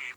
sheep.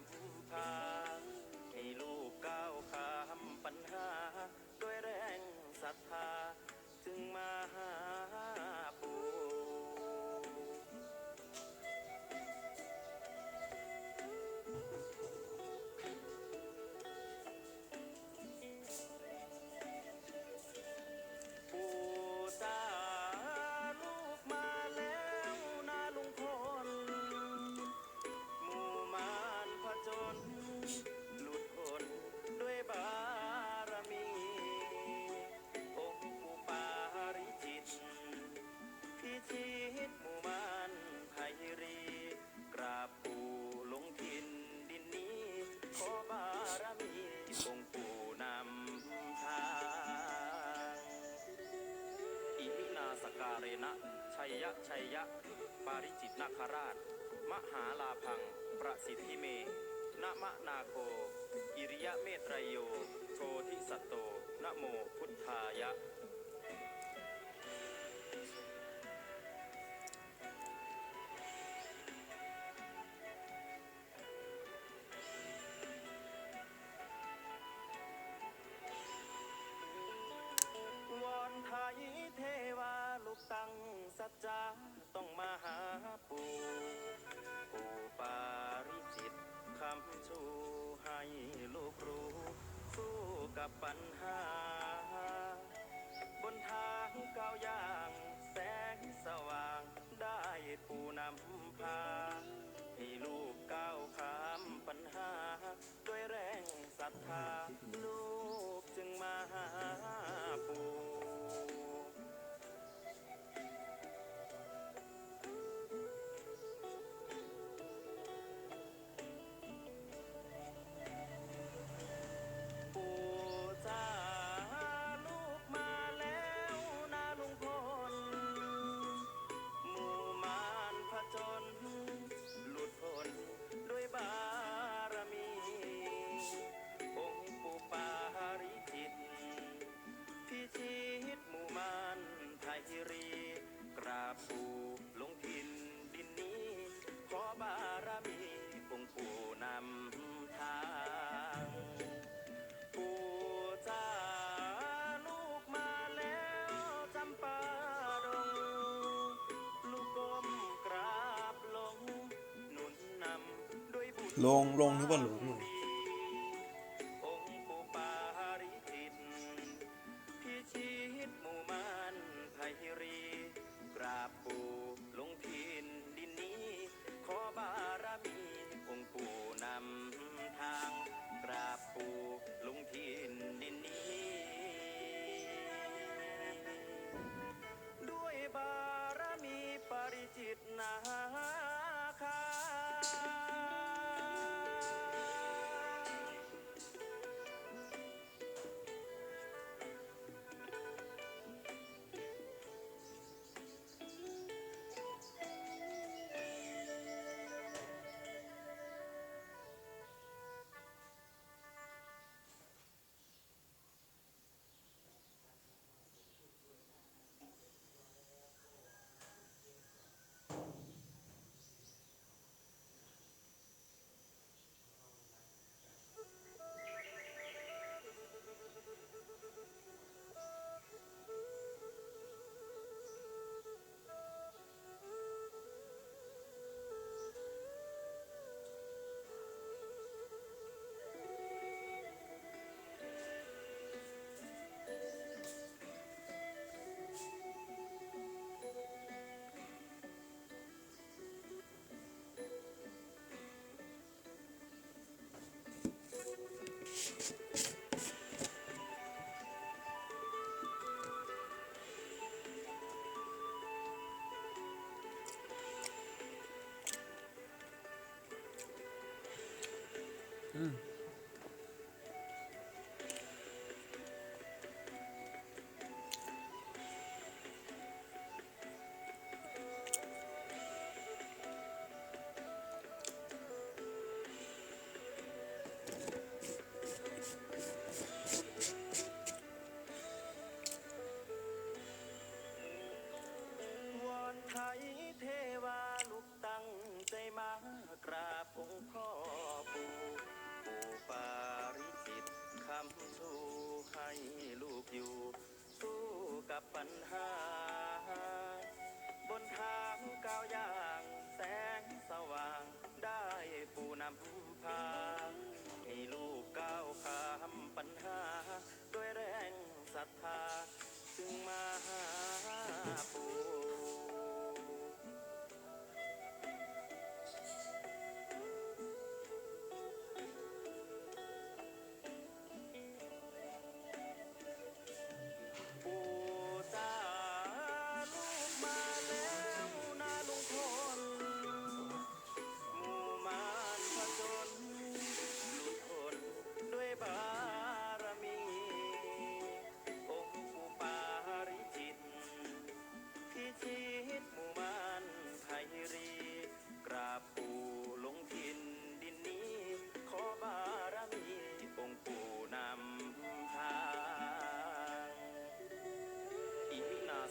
ำพา ให้ลูกก้าวข้ามปัญหา ด้วยแรงศรัทธาจึงมาหา นะ ชัยยะ ชัยยะ ปาริจิตนาคราช มหาลาพัง ประสิทธิเมนมะนาโค อิริยะเมตรโย โชธิสัตโตนโมพุทธายะามชูให้ลูกรู้สู้กับปัญหา ลงลงนึกว่าหลง ปู่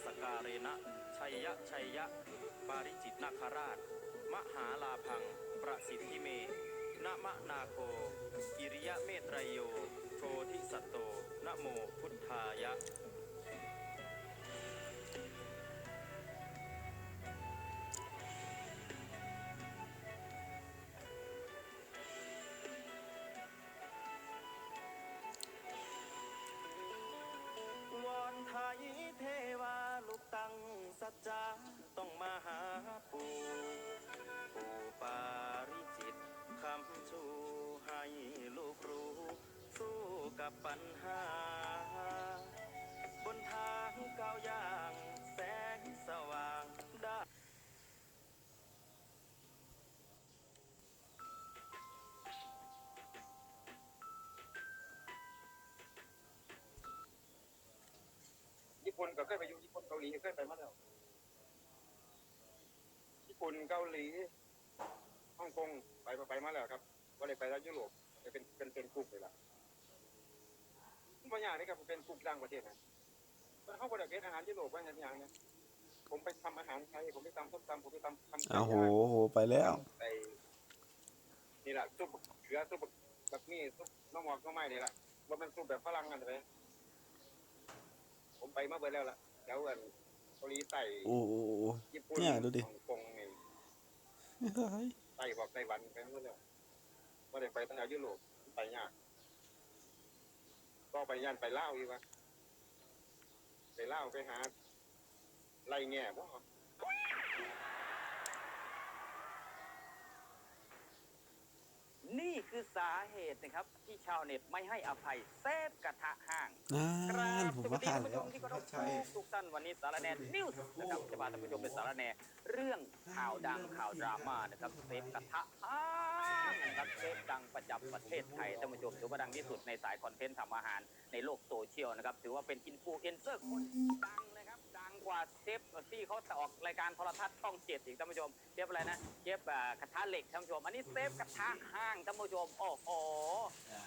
สการเรณะชัยยะชัยยะ ปาริจิตนาคราช มหาลาพัง ประสิทธิเมนมะนาโคอิริยะเมตรยโย โชทิสัตโตนะโมพุทธายะ กับปัญหา บนทางก้าวย่าง แสงสว่างได้ญี่ปุ่นก็เคยไปอยู่ญี่ปุ่นเกาหลีเคยไปมาแล้วญี่ปุ่นเกาหลีฮ่องกงไปไปมาแล้วครับว่าเลยไปแล้วยุโรปเป็นเป็นเป็นกลุ่มเลยล่ะ บางอย่างนี่ครับเป็นกลุ่มต่างประเทศนะมันเข้าบริการอาหารยุโรปบางอย่างเนี่ยผมไปทำอาหารไทยผมไปทำส้มตำผมไปทำทำไก่อ้าวโหย่างโหไปแล้วไอ้นี่แหละซุปเขือซุปแบบนี้ซุปน้องหมอกน้องไม้นี่แหละว่ามันซุปแบบฝรั่งกันเลยผมไปมาเบิดแล้วล่ะแล้วอันเกาหลีใต้โอ้โหญี่ปุ่นเนี่ยดูดิฮ่องกงนี่เฮ้ยไต้หวันไต้หวันไปหมดแล้วว่าได้ไปตั้งแต่ยุโรปไปยาก ก็ไปย่านไปเล่าวอีกวะไปเล่าวไปหาไรแง่บ่นี่คือสาเหตุนะครับ ที่ชาวเน็ตไม่ให้อภัยเซฟกระทะห้างนั่กรานบผมสวัว่าสดีขาดท่านผู้ชแล้วมที่เคารพทุกท่านวันนี้สารแนนิวส์นะครับจะพาท่านผู้ชมเป็นสารแนเรื่องข่าวดังข่าวดราม่านะครับเซฟกระทะห้าง นะครับเชฟดังประจำประเทศไทยท่านผู้ชมถือว่าดังที่สุดในสายคอนเทนต์ทำอาหารในโลกโซเชียลนะครับ ถือว่าเป็นอินฟลูเอนเซอร์คนดัง กว่าเซฟที่เขาออกรายการโทรทัศน์ช่องเจ็ดอีกท่านผู้ชมเชฟอะไรนะเชฟอ่ากระทะเหล็กท่านผู้ชม อันนี้เซฟกระทะห้างท่านผู้ชมโอ้โห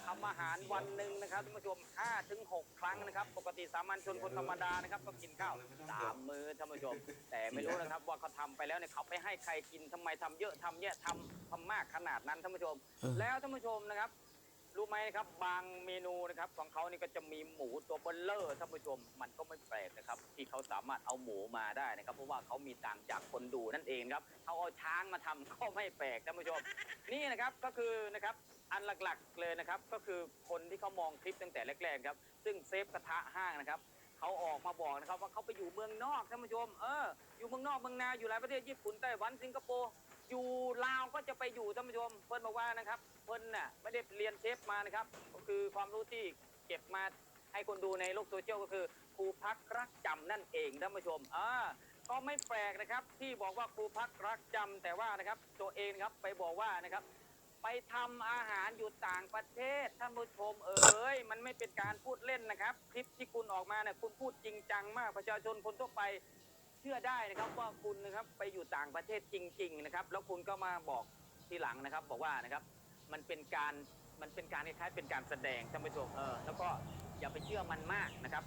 ทำอาหารวันหนึ่งนะครับท่านผู้ชม5ถึง6ครั้งนะครับ ปกติสามัญชนคนธรรมดานะครับก็กินข้าวสามมื้อท่านผู้ชม แต่ไม่รู้นะครับว่าเขาทำไปแล้วเนี่ยเขาไปให้ใครกินทำไมทำเยอะทำแยะทำทำมากขนาดนั้นท่านผู้ชมเออแล้วท่านผู้ชมนะครับ รู้ไหมนะครับ บางเมนูนะครับ ของเขานี่ก็จะมีหมูตัวเบลเลอร์ท่านผู้ชมมันก็ไม่แปลกนะครับ ที่เขาสามารถเอาหมูมาได้นะครับ เพราะว่าเขามีตังจากคนดูนั่นเองครับเขาเอาช้างมาทำก็ไม่แปลกท่านผู้ชม นี่นะครับก็คือนะครับอันหลักๆเลยนะครับ ก็คือคนที่เขามองคลิปตั้งแต่แรกๆครับ ซึ่งเซฟกระทะห้างนะครับเขาออกมาบอกนะครับว่าเขาไปอยู่เมืองนอกท่านผู้ชมเอออยู่เมืองนอกเมืองนาอยู่หลายประเทศญี่ปุ่นไต้หวันสิงคโปร์ อยู่ลาวก็จะไปอยู่ท่านผู้ชมเพิ่นบอกว่านะครับ เพิ่นน่ะไม่ได้เรียนเชฟมานะครับ ก็คือความรู้ที่เก็บมาให้คนดูในโลกโซเชียลก็คือครูพักรักจำนั่นเองท่านผู้ชมอ่าก็ไม่แปลกนะครับ ที่บอกว่าครูพักรักจำแต่ว่านะครับ ตัวเองครับไปบอกว่านะครับ ไปทำอาหารอยู่ต่างประเทศท่านผู้ชมเอ๋ยมันไม่เป็นการพูดเล่นนะครับ คลิปที่คุณออกมาเนี่ยคุณพูดจริงจังมากประชาชนคนทั่วไป ชื่อได้นะครับว่าคุณนะครับไปอยู่ต่างประเทศจริง ๆ นะครับ แล้วคุณก็มาบอกทีหลังนะครับ บอกว่านะครับ มันเป็นการมันเป็นการคล้ายๆเป็นการแสดงท่านผู้ชมเออแล้วก็อย่าไปเชื่อมันมากนะครับ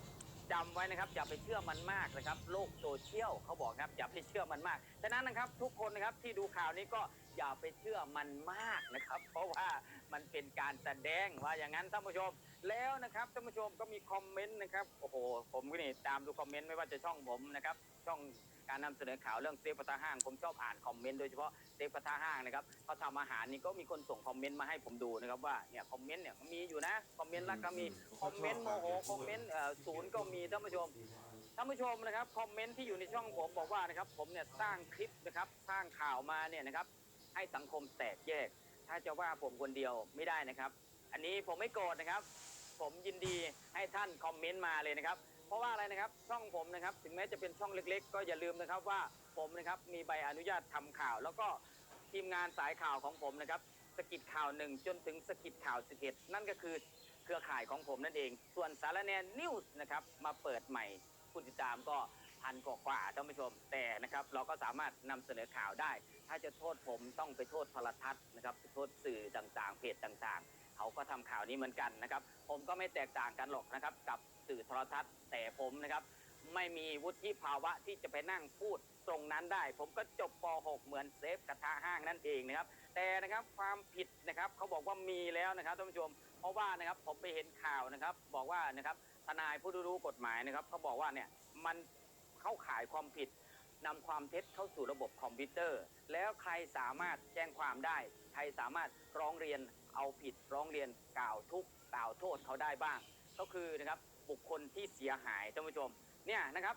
จำไว้นะครับ อย่าไปเชื่อมันมากนะครับ โลกโซเชียลเขาบอกนะครับ อย่าไปเชื่อมันมากฉะนั้นนะครับ ทุกคนนะครับที่ดูข่าวนี้ก็อย่าไปเชื่อมันมากนะครับ เพราะว่ามันเป็นการแสดงว่าอย่างนั้นท่านผู้ชม แล้วนะครับท่านผู้ชมก็มีคอมเมนต์นะครับโอ้โหผมก็นี่ตามดูคอมเมนต์ไม่ว่าจะช่องผมนะครับช่องการนำเสนอข่าวเรื่องเซฟกระทะห้างผมชอบอ่านคอมเมนต์โดยเฉพาะเซฟกระทะห้างนะครับเขาทำอาหารนี่ก็มีคนส่งคอมเมนต์มาให้ผมดูนะครับว่าเนี่ยคอมเมนต์เนี่ยมีอยู่นะคอมเมนต์รักก็มีคอมเมนต์โมโหคอมเมนต์เออศูนย์ก็มีท่านผู้ชมท่านผู้ชมนะครับคอมเมนต์ที่อยู่ในช่องผมบอกว่านะครับผมเนี่ยสร้างคลิปนะครับสร้างข่าวมาเนี่ยนะครับให้สังคมแตกแยก ถ้าจะว่าผมคนเดียวไม่ได้นะครับ อันนี้ผมไม่โกรธนะครับ ผมยินดีให้ท่านคอมเมนต์มาเลยนะครับ เพราะว่าอะไรนะครับช่องผมนะครับ ถึงแม้จะเป็นช่องเล็ก ๆ ก็อย่าลืมนะครับว่าผมนะครับมีใบอนุญาตทำข่าว แล้วก็ทีมงานสายข่าวของผมนะครับสกิดข่าวหนึ่งจนถึงสกิดข่าวสิบเอ็ดนั่นก็คือเครือข่ายของผมนั่นเอง ส่วนสารแนนิวส์นะครับมาเปิดใหม่ผู้ติดตามก็พันกว่าๆท่านผู้ชม แต่นะครับเราก็สามารถนำเสนอข่าวได้ ถ้าจะโทษผมต้องไปโทษโทรทัศน์นะครับไปโทษสื่อต่างๆ เพจต่างๆ เขาก็ทำข่าวนี้เหมือนกันนะครับ ผมก็ไม่แตกต่างกันหรอกนะครับ กับสื่อโทรทัศน์แต่ผมนะครับ ไม่มีวุฒิภาวะที่จะไปนั่งพูดตรงนั้นได้ ผมก็จบป .6 เหมือนเซฟกระทะห้างนั่นเองนะครับ แต่นะครับความผิดนะครับเขาบอกว่ามีแล้วนะครับท่านผู้ชม เพราะว่านะครับผมไปเห็นข่าวนะครับ บอกว่านะครับทนายผู้รู้กฎหมายนะครับเขาบอกว่าเนี่ยมันเข้าข่ายความผิดนำความเท็จเข้าสู่ระบบคอมพิวเตอร์ แล้วใครสามารถแจ้งความได้ ใครสามารถร้องเรียน เอาผิดร้องเรียนกล่าวทุกกล่าวโทษเขาได้บ้าง ก็คือนะครับบุคคลที่เสียหายท่านผู้ชมเนี่ยนะครับ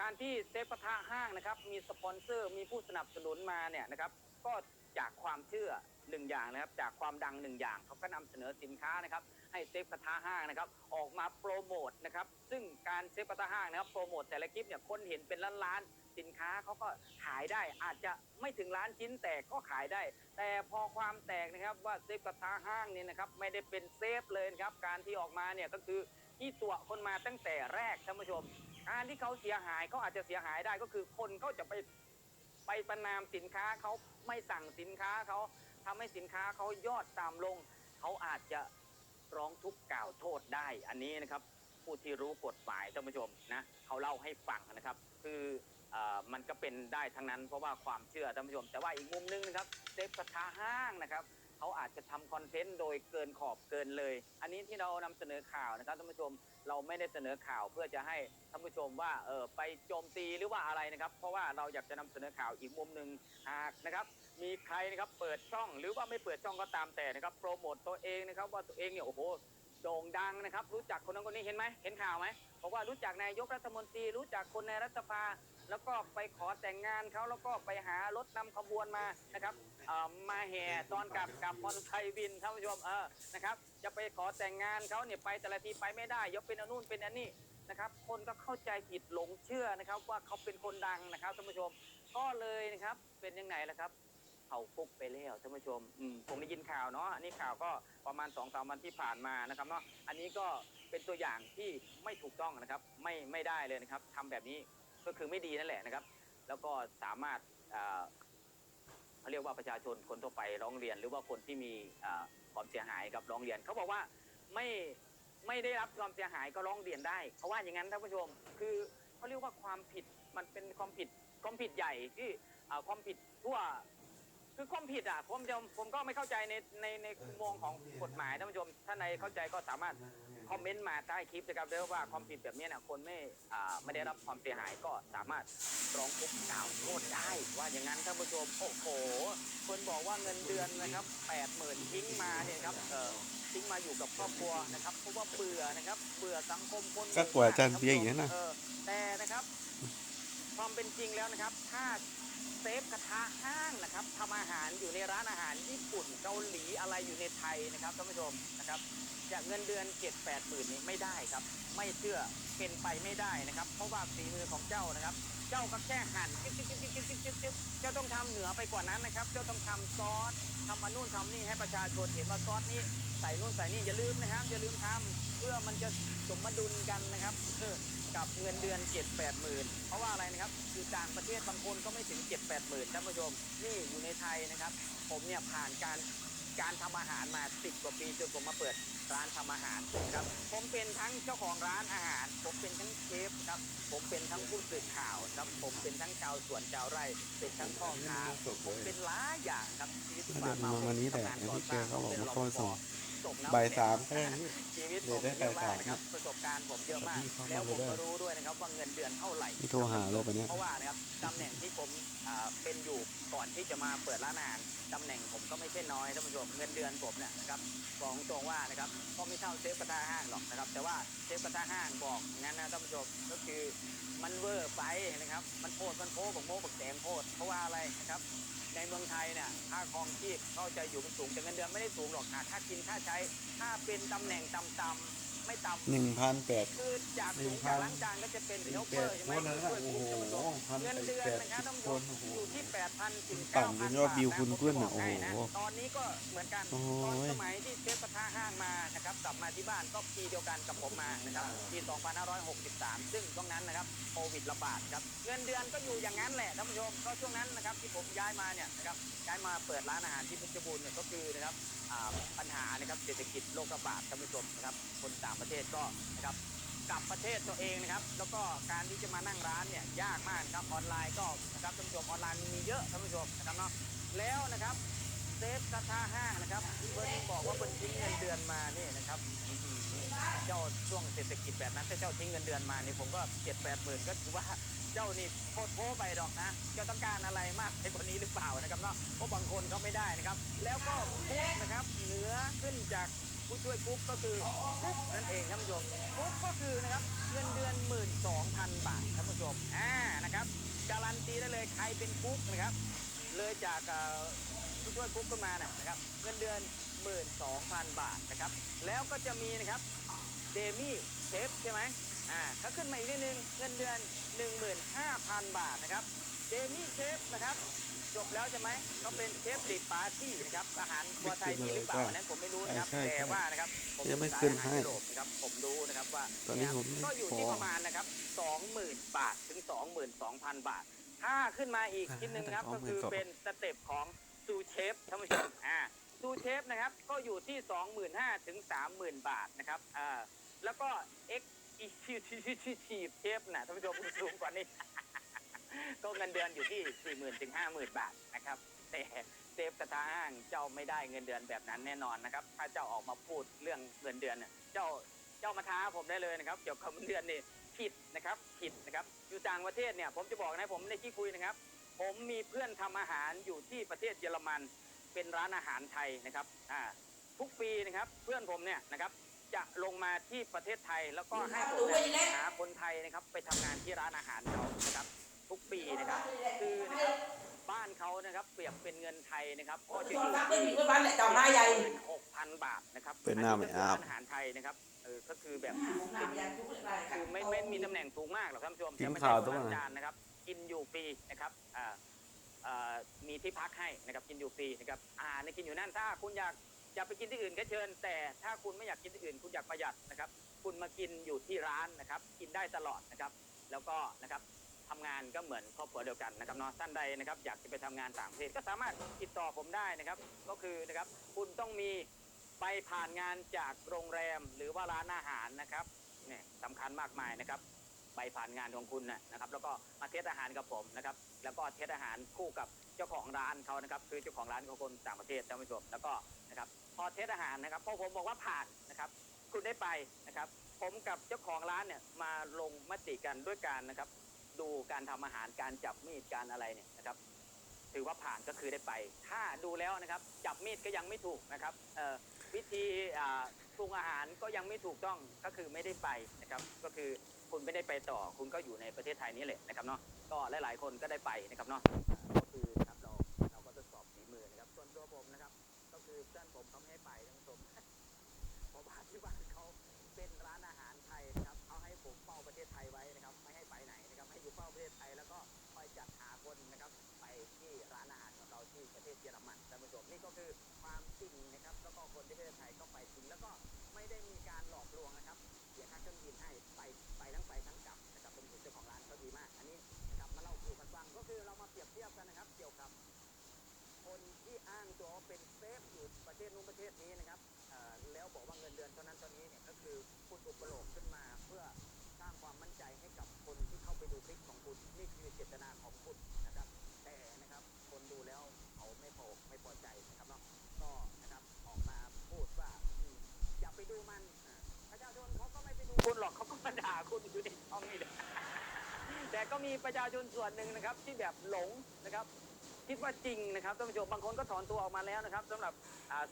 การที่เซฟกระทะห้างนะครับ มีสปอนเซอร์มีผู้สนับสนุนมาเนี่ยนะครับ ก็จากความเชื่อหนึ่งอย่างนะครับ จากความดังหนึ่งอย่างเขาก็นำเสนอสินค้านะครับ ให้เซฟกระทะห้างนะครับ ออกมาโปรโมทนะครับ ซึ่งการเซฟกระทะห้างนะครับโปรโมทแต่ละคลิปเนี่ยคนเห็นเป็นล้านล้านๆ สินค้าเขาก็ขายได้อาจจะไม่ถึงล้านชิ้นแต่ก็ขายได้ แต่พอความแตกนะครับว่าเซฟกระทะห้างเนี่ยนะครับไม่ได้เป็นเซฟเลยครับการที่ออกมาเนี่ยก็คือที่ตัวคนมาตั้งแต่แรกท่านผู้ชมการที่เขาเสียหายเขาอาจจะเสียหายได้ก็คือคนเขาจะไปไปประนามสินค้าเขาไม่สั่งสินค้าเขาทำให้สินค้าเขายอดตามลง เขาอาจจะร้องทุกข์กล่าวโทษได้ อันนี้นะครับผู้ที่รู้กฎหมายท่านผู้ชมนะเขาเล่าให้ฟังนะครับ คือ มันก็เป็นได้ทั้งนั้นเพราะว่าความเชื่อท่านผู้ชม แต่ว่าอีกมุมนึงนะครับเซฟกระทะห้างนะครับเขาอาจจะทำคอนเทนต์โดยเกินขอบเกินเลย อันนี้ที่เรานำเสนอข่าวนะครับท่านผู้ชมเราไม่ได้เสนอข่าวเพื่อจะให้ท่านผู้ชมว่าเออไปโจมตีหรือว่าอะไรนะครับ เพราะว่าเราอยากจะนำเสนอข่าวอีกมุมหนึ่งหากนะครับมีใครนะครับเปิดช่องหรือว่าไม่เปิดช่องก็ตามแต่นะครับโปรโมตตัวเองนะครับว่าตัวเองเนี่ยโอ้โหโด่งดังนะครับ รู้จักคนนั้นคนนี้เห็นไหมเห็นข่าวไหมบอกว่ารู้จักนายกรัฐมนตรีรู้จักคนในรัฐสภา แล้วก็ไปขอแต่งงานเขาแล้วก็ไปหารถนำขบวนมานะครับมาแห่ตอนกลับกับมอเตอร์ไซค์วินท่านผู้ชมเออนะครับ จะไปขอแต่งงานเขาเนี่ยไปแต่ละทีไปไม่ได้ยกเป็นอนนุนเป็นอันนี้นะครับ คนก็เข้าใจผิดหลงเชื่อนะครับ ว่าเขาเป็นคนดังนะครับท่านผู้ชม ก็เลยนะครับเป็นยังไงล่ะครับเขาฟุกไปแล้วท่านผู้ชมอืมผมได้ยินข่าวเนาะอันนี้ข่าวก็ประมาณสองสามวันที่ผ่านมานะครับเนาะอันนี้ก็เป็นตัวอย่างที่ไม่ถูกต้องนะครับ ไม่ไม่ได้เลยนะครับทำแบบนี้ ก็คือไม่ดีนั่นแหละนะครับ แล้วก็สามารถเขาเรียกว่าประชาชนคนทั่วไปร้องเรียน หรือว่าคนที่มีความเสียหายกับร้องเรียนเขาบอกว่าไม่ไม่ได้รับความเสียหายก็ร้องเรียนได้เขาว่าอย่างนั้นท่านผู้ชม คือเขาเรียกว่าความผิดมันเป็นความผิดความผิดใหญ่ที่ความผิดทั่ว คือความผิดอะผมจะผมก็ไม่เข้าใจในในในมุมมองของกฎหมายท่านผู้ชมถ้าในเข้าใจก็สามารถคอมเมนต์มาใต้คลิปนะครับเด้อว่าความผิดแบบนี้เนี่ยคนไม่อ่าไม่ได้รับความเสียหายก็สามารถร้องทุกข์กล่าวโทษได้ ว่าอย่างนั้นท่านผู้ชมโอ้โหคนบอกว่าเงินเดือนนะครับแปดหมื่นทิ้งมาเนี่ยครับเออทิ้งมาอยู่กับครอบครัวนะครับเพราะว่าเบื่อนะครับเบื่อสังคมคนก็กว่าอาจารย์เบียร์อย่างนั้นน่ะเออแต่นะครับ ความเป็นจริงแล้วนะครับถ้า เซฟกระทะห้างนะครับทำอาหารอยู่ในร้านอาหารญี่ปุ่นเกาหลีอะไรอยู่ในไทยนะครับท่านผู้ชมนะครับจะเงินเดือนเจ็ดแปดหมื่นนี้ไม่ได้ครับ ไม่เชื่อเป็นไปไม่ได้นะครับ เพราะว่าฝีมือของเจ้านะครับ เจ้าก็แค่หั่นจิ๊บจิ๊บจิ๊บจิ๊บจิ๊บจิ๊บจิ๊บเจ้าต้องทำเหนือไปกว่านั้นนะครับ เจ้าต้องทำซอสทำมานู่นทำนี่ให้ประชาชนเห็นว่าซอสนี้ใส่นู่นใส่นี่อย่าลืมนะครับอย่าลืมทำเพื่อมันจะสมดุลกันนะครับกับเงินเดือน7 8หมื่นเพราะว่าอะไรนะครับคือต่างประเทศบางคนก็ไม่ถึง 7 8หมื่นท่านผู้ชมนี่อยู่ในไทยนะครับ ผมเนี่ยผ่านการ การทำอาหารมา10กว่าปีจนผมมาเปิดร้านทำอาหารนะครับ ผมเป็นทั้งเจ้าของร้านอาหาร ผมเป็นทั้งเชฟครับ ผมเป็นทั้งผู้สื่อข่าวครับ ผมเป็นทั้งชาวสวนชาวไร่ เป็นทั้งพ่อค้าผมเป็นหลายอย่างครับชีวิตที่ผ่านมาเดี๋ยววันนี้แหละผมทำงานอย่างที่ก่อสร้างแกเขาบอกผมว่าเขาไปส่ง จบแล้วบ่ายสามก็ได้นี่ชีวิตเดี๋ผยวมได้เยอะมากบ่ายสามนะครับประสบการณ์ผมเยอะมากพี่เข้ามาแล้วผมเลยก็รู้ด้วยนะครับว่าเงินเดือนเท่าไหร่นี่โทรหาเลยปะเนี่ยเพราะว่านะครับตำแหน่งที่ผมอ่าเป็นอยู่ก่อนที่จะมาเปิดร้านอาหารตำแหน่งผมก็ไม่ใช่น้อยท่านผู้ชมเงินเดือนผมเนี่ยนะครับบอกตรงว่านะครับก็ไม่เท่าเชฟกระทะห้างหรอกนะครับ แต่ว่าเชฟกระทะห้างบอกอย่างนั้นนะท่านผู้ชมก็คือมันเวอร์ไปนะครับ มันโพดมันโพบักโมบักแตงโพดเพราะว่าอะไรนะครับ ในเมืองไทยเนี่ยค่าครองชีพเขาจะอยู่สูงแต่เงินเดือนไม่ได้สูงหรอกหาค่ากินค่าใช้ ถ้าเป็นตำแหน่งต่ำ ไม่ต่ำหนึ่งพันแปด คือจากสูงจากล้างจานก็จะเป็นเชฟเปอร์ใช่ไหมคนนั้นน่ะช่วยโอ้คุโหมท่านผู้ชมพันเงินเดือนแปดนะคสิรับบท่านผู้ชคมนโอ้โหอยู่ที่8,000ถึงปั่น9,000จนยอดวิวคุณขึ้นอะผมจบกให้โอ้โหตอนนี้ก็เหมือนกันโอ้ตอนยสมัยที่เชฟกระทะห้างมานะครับกลับมาที่บ้านก็ปีเดียวกันกับผมมานะครับปี 2563 ซึ่งตรงนั้นนะครับโควิดระบาดครับเงินเดือนก็อยู่อย่างนั้นแหละท่านผู้ชมก็ช่วงนั้นนะครับที่ผมย้ายมาเนี่ยนะครับย้ายมาเปิดร้านอาหารที่เพชรบูรณ์เนี่ยก็คือนะครับอ่า ปัญหานะครับเศรษฐกิจโรคระบาดท่านผู้ชมนะครับ คนต่างประเทศก็นะครับกลับประเทศตัวเองนะครับ แล้วก็การที่จะมานั่งร้านเนี่ยยากมากครับออนไลน์ก็นะครับท่านผู้ชมออนไลน์มีเยอะท่านผู้ชมนะครับเนาะแล้วนะครับเซฟกระทะห้างนะครับเพิ่นบอกว่าเพิ่นทิ้งเงินเดือนมานี่นะครับเจ้าช่วงเศรษฐกิจแบบนั้นถ้าเจ้าทิ้งเงินเดือนมานี่ผมก็เจ็ดแปดหมื่นก็ถือว่า เจ้านี่โคตรโพ้ไปดอกนะเจ้าต้องการอะไรมากไปกว่านี้หรือเปล่านะครับเนาะเพราะบางคนเขาไม่ได้นะครับ แล้วก็คุกนะครับเหนือขึ้นจากผู้ช่วยกุ๊กก็คือกุ๊กนั่นเองท่านผู้ชมกุ๊กก็คือนะครับเงินเดือน12,000บาทท่านผู้ชมอ่านะครับการันตีได้เลยใครเป็นกุ๊กนะครับเลยจากผู้ช่วยกุ๊กขึ้นมานะนะครับเงินเดือน 12,000 บาทนะครับ แล้วก็จะมีนะครับเดมี่เชฟใช่ไหมอ่าถ้าขึ้นมาอีกนิดนึงเงินเดือน 15,000 บาทนะครับเดมี่เชฟนะครับ จบแล้วใช่ไหมเขาเป็นเชฟดิปาร์ตี้นะครับอาหารครัวไทยมีหรือเปล่าอันนั้นผมไม่รู้นะครับใช่ใช่แต่ว่านะครับผมยังไม่ศึกษาขึ้นอาหารให้ยุโรปนะครับผมรู้นะครับว่าตอนนี้เยผมไม่ก็อยู่พอที่ประมาณนะครับ20,000 บาทถึง 22,000 บาท ถ้าขึ้นมาอีกชิ้นหนึ่งนะครับก็คือเป็นสเต็ปของซูเชฟท่านผู้ชมอ่าซูเชฟนะครับก็อยู่ที่ 25,000ถึง30,000 บาทนะครับอ่า แล้วก็ X Executive Chef นะท่านผู้ชมสูงกว่านี้ ก็เงินเดือนอยู่ที่40,000ถึง50,000บาทนะครับ แต่เซฟกระทะห้างเจ้าไม่ได้เงินเดือนแบบนั้นแน่นอนนะครับ ถ้าเจ้าออกมาพูดเรื่องเงินเดือนเนี่ยเจ้าเจ้ามาท้าผมได้เลยนะครับ เกี่ยวกับเงินเดือนนี่ผิดนะครับผิดนะครับ อยู่ต่างประเทศเนี่ยผมจะบอกนะผมไม่ได้ขี้คุยนะครับ ผมมีเพื่อนทำอาหารอยู่ที่ประเทศเยอรมัน เป็นร้านอาหารไทยนะครับอ่าทุกปีนะครับ เพื่อนผมเนี่ยนะครับ จะลงมาที่ประเทศไทย แล้วก็ให้ผมเนี่ยหาคนไทยนะครับ ไปทำงานที่ร้านอาหารเขานะครับ ทุกปีนะครับ คือนะครับบ้านเขานะครับ เปรียบเป็นเงินไทยนะครับ ก็จะอยู่ที่หกพันบาทนะครับเป็นหน้าไม่อาบนนี้ก็คืร้นอาหารไทยนะครับเออก็คือแบบคือไม่ไม่มีตำแหน่งสูงมากหรอกท่านผู้ชมกินแต่ไม่ข้าวใช่ต้องล้างมาจานนะครับ กินอยู่ฟรีนะครับอ่าอ่ามีที่พักให้นะครับกินอยู่ฟรีนะครับอ่าในกินอยู่นั่นถ้าคุณอยาก อยากไปกินที่อื่นก็เชิญ แต่ถ้าคุณไม่อยากกินที่อื่น คุณอยากประหยัดนะครับ คุณมากินอยู่ที่ร้านนะครับ กินได้ตลอดนะครับ แล้วก็นะครับทำงานก็เหมือนครอบครัวเดียวกันนะครับเนาะท่านใดนะครับ อยากจะไปทำงานต่างประเทศก็สามารถติดต่อผมได้นะครับ ก็คือนะครับ คุณต้องมีใบผ่านงานจากโรงแรมหรือว่าร้านอาหารนะครับเนี่ยสำคัญมากมายนะครับ ใบผ่านงานของคุณนะนะครับ แล้วก็มาเทสอาหารกับผมนะครับ แล้วก็เทสอาหารคู่กับเจ้าของร้านเขานะครับ คือเจ้าของร้านของคนต่างประเทศท่านผู้ชมแล้วก็นะครับ พอเทสอาหารนะครับพอผมบอกว่าผ่านนะครับ คุณได้ไปนะครับ ผมกับเจ้าของร้านเนี่ยมาลงมติกันด้วยการนะครับ ดูการทำอาหารการจับมีดการอะไรเนี่ยนะครับ ถือว่าผ่านก็คือได้ไป ถ้าดูแล้วนะครับ จับมีดก็ยังไม่ถูกนะครับวิธีปรุงอาหารก็ยังไม่ถูกต้องก็คือไม่ได้ไปนะครับ ก็คือคุณไม่ได้ไปต่อ คุณก็อยู่ในประเทศไทยนี่แหละนะครับเนาะก็หลายๆคนก็ได้ไปนะครับเนาะ ประเทศไทยก็ไปจริงแล้วก็ไม่ได้มีการหลอกลวงนะครับ เสียค่าเครื่องบินให้ไปไปทั้งไปทั้งกลับนะครับผมเห็นเจ้าของร้านเขาดีมาก อันนี้นะครับมาเล่าสู่กันฟังก็คือเรามาเปรียบเทียบกันนะครับ เกี่ยวกับ คนที่อ้างตัวเป็นเซฟอยู่ประเทศนู้นประเทศนี้นะครับแล้วบอกว่าเงินเดือนเท่านั้นเท่านี้เนี่ยก็คือพูดอุปโลกขึ้นมาเพื่อสร้างความมั่นใจให้กับคนที่เข้าไปดูคลิปของคุณนี่คือเจตนาของคุณนะครับ แต่นะครับ คนดูแล้วเขาไม่พอไม่พอใจนะครับเนาะก็นะครับออกมาพูดว่าอืมอย่าไป ดูมัน ประชาชนเขาก็ไม่ไปดูคุณหรอกเขาก็มาด่าคุณอยู่ในช่องนี้แหละแต่ก็มีประชาชนส่วนหนึ่งนะครับ ที่แบบหลงนะครับ คิดว่าจริงนะครับท่านผู้ชมบางคนก็ถอนตัวออกมาแล้วนะครับสำหรับ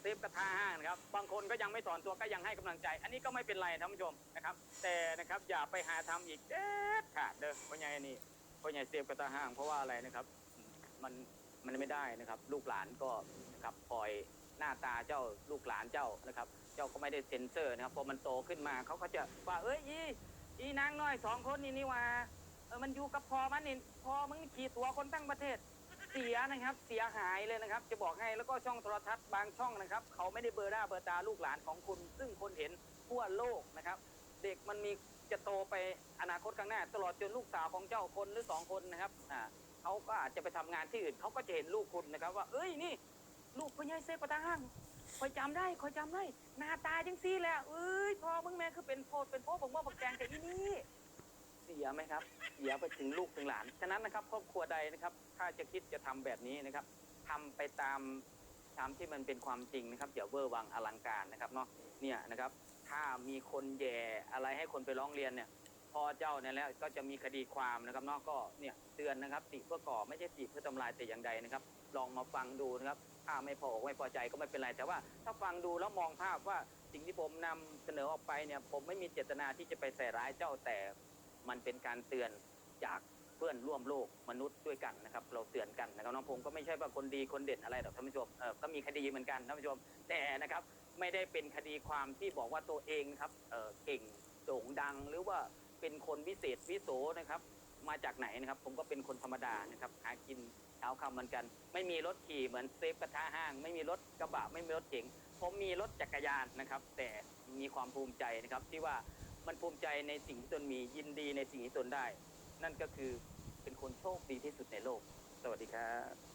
เซฟกระทะห้างนะครับ บางคนก็ยังไม่ถอนตัวก็ยังให้กำลังใจ อันนี้ก็ไม่เป็นไรท่านผู้ชมนะครับ แต่นะครับอย่าไปหาทำอีกเด็ดขาดเด้อพ่อใหญ่นี่พ่อใหญ่เซฟกระทะห้างเพราะว่าอะไรนะครับ มันมันไม่ได้นะครับ ลูกหลานก็นะครับปล่อยหน้าตาเจ้าลูกหลานเจ้านะครับ จ้าก็ไม่ได้เซ็นเซอร์นะครับพอมันโตขึ้นมาเขาก็จะว่าเอ้ยอีอีนางน้อยสองคนนี่นี่ว่าเออมันอยู่กับพอมันนี่พอมึงขี่ตัวคนตั้งประเทศเสียนะครับ เสียหายเลยนะครับ จะบอกให้แล้วก็ช่องโทรทัศน์บางช่องนะครับ เขาไม่ได้เบอร์หน้าเบอร์ตาลูกหลานของคุณ ซึ่งคนเห็นทั่วโลกนะครับ เด็กมันมีจะโตไปอนาคตข้างหน้า ตลอดจนลูกสาวของเจ้าคนหรือสองคนนะครับอ่าเขาก็อาจจะไปทำงานที่อื่นเขาก็จะเห็นลูกคุณนะครับ ว่า เอ้ยนี่ ลูกพ่อใหญ่เซฟประตาห้าง คอยจำได้คอยจำได้ หน้าตาจังซี่แหละเอ้ยพอมึงแม่คือเป็นโพดเป็นโพดผมว่าบักแจงแต่อีนี่ เสียไหมครับ เสียไปถึงลูกถึงหลาน ฉะนั้นนะครับครอบครัวใดนะครับ ถ้าจะคิดจะทำแบบนี้นะครับทำไปตามตามที่มันเป็นความจริงนะครับอย่าเวอร์วังอลังการนะครับเนาะ เนี่ยนะครับ ถ้ามีคนแย่อะไรให้คนไปร้องเรียนเนี่ย พอเจ้าเนี่ยแล้วก็จะมีคดีความนะครับเนาะก็เนี่ยเตือนนะครับติเพื่อก่อไม่ใช่ติเพื่อทำลายแต่อย่างใดนะครับ ลองมาฟังดูนะครับถ้าไม่พออกไม่พอใจก็ไม่เป็นไร แต่ว่าถ้าฟังดูแล้วมองภาพว่าสิ่งที่ผมนำเสนอออกไปเนี่ย ผมไม่มีเจตนาที่จะไปใส่ร้ายเจ้าแต่มันเป็นการเตือนจากเพื่อนร่วมโลกมนุษย์ด้วยกันนะครับ เราเตือนกันนะครับน้องผมก็ไม่ใช่ว่าคนดีคนเด่นอะไรหรอกท่านผู้ชมเออก็มีคดีเหมือนกันท่านผู้ชมแต่นะครับ ไม่ได้เป็นคดีความที่บอกว่าตัวเองนะครับเออเก่งโด่งดังหรือว่า เป็นคนวิเศษวิโสนะครับ มาจากไหนนะครับ ผมก็เป็นคนธรรมดานะครับหากินเช้าคำเหมือนกัน ไม่มีรถขี่เหมือนเซฟกระทะห้าง ไม่มีรถกระบะไม่มีรถเก๋งผมมีรถจักรยานนะครับ แต่มีความภูมิใจนะครับ ที่ว่ามันภูมิใจในสิ่งที่ตนมียินดีในสิ่งที่ตนได้ นั่นก็คือเป็นคนโชคดีที่สุดในโลก สวัสดีครับ